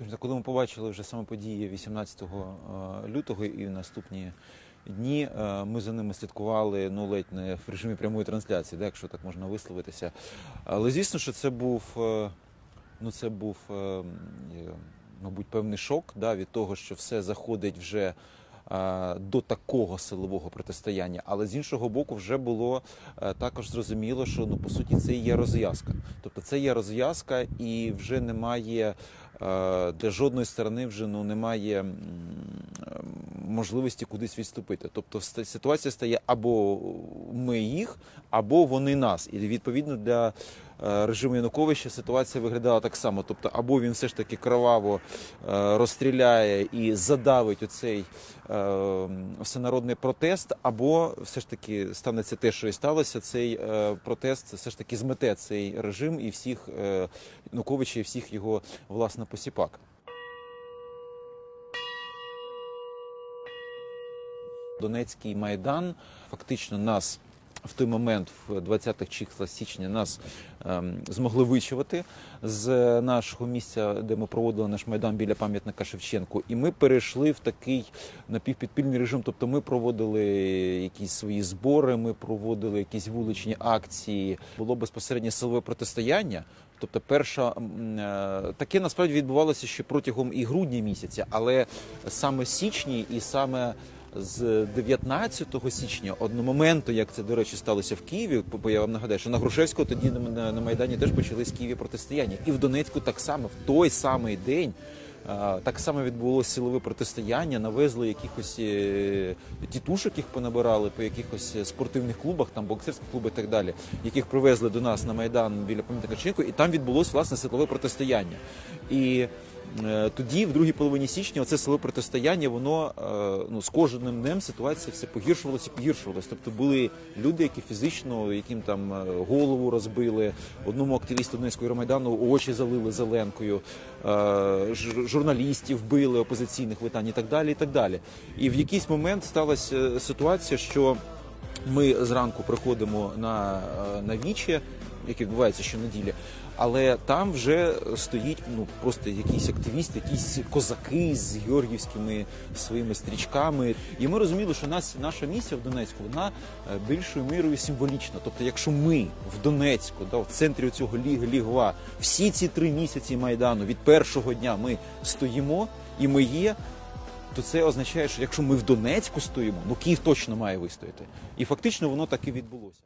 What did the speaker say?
Скажімо коли ми побачили вже саме події 18 е, лютого і наступні дні, е, ми за ними слідкували ну ледь не в режимі прямої трансляції, да, якщо так можна висловитися. Але звісно, що це був е, ну це був, мабуть, певний шок да, від того, що все заходить вже. До такого силового протистояння, але з іншого боку, вже було також зрозуміло, що ну по суті це є розв'язка. Тобто це є розв'язка, і вже немає для жодної сторони вже ну немає е, можливості кудись відступити. Тобто ситуація стає або ми їх, або вони нас. І відповідно для е, режиму Януковича ситуація виглядала так само. Тобто, або він все ж таки кроваво е, розстріляє і задавить оцей е, всенародний протест, або все ж таки станеться те, що і сталося. Цей протест все ж таки змете цей режим і всіх Януковича, і всіх його власне посіпак. Донецький майдан фактично нас в той момент, в 20-х числах січня, нас ем, змогли вичувати з нашого місця, де ми проводили наш майдан біля пам'ятника Шевченку. І ми перейшли в такий напівпідпільний режим. Тобто ми проводили якісь свої збори, ми проводили якісь вуличні акції. Було безпосередньо силове протистояння. Тобто, перша е, таке насправді відбувалося ще протягом і грудня місяця, але саме січні і саме з 19 січня, одного моменту, як це до речі сталося в Києві, бо я вам нагадаю, що на Грушевського тоді на, на, майдані теж почались Києві протистояння, і в Донецьку так само в той самий день. Так само відбулося силове протистояння, навезли якихось е, тітушок, їх понабирали по якихось е, спортивних клубах, там боксерських клубах і так далі, яких привезли до нас на майдан біля пам'ятника Шевченка, і там відбулося власне силове протистояння. І тоді, в другій половині січня, оце силове протистояння, воно е, ну з кожним днем ситуація все погіршувалася і погіршувалася. Тобто були люди, які фізично, яким там е, голову розбили, одному активісту Донецького Ромайдану очі залили зеленкою, е, журналістів били опозиційних видань і так далі. І так далі. І в якийсь момент сталася е, ситуація, що ми зранку приходимо на, е, на віче, яке відбувається щонеділі, але там вже стоїть ну просто якийсь активіст, якісь козаки з георгівськими своїми стрічками. І ми розуміли, що нас наша місія в Донецьку вона е, більшою мірою символічна. Тобто, якщо ми в Донецьку, да, в центрі цього ліг лігва, всі ці три місяці майдану від першого дня ми стоїмо і ми є то це означає, що якщо ми в Донецьку стоїмо, ну Київ точно має вистояти. І фактично воно так і відбулося.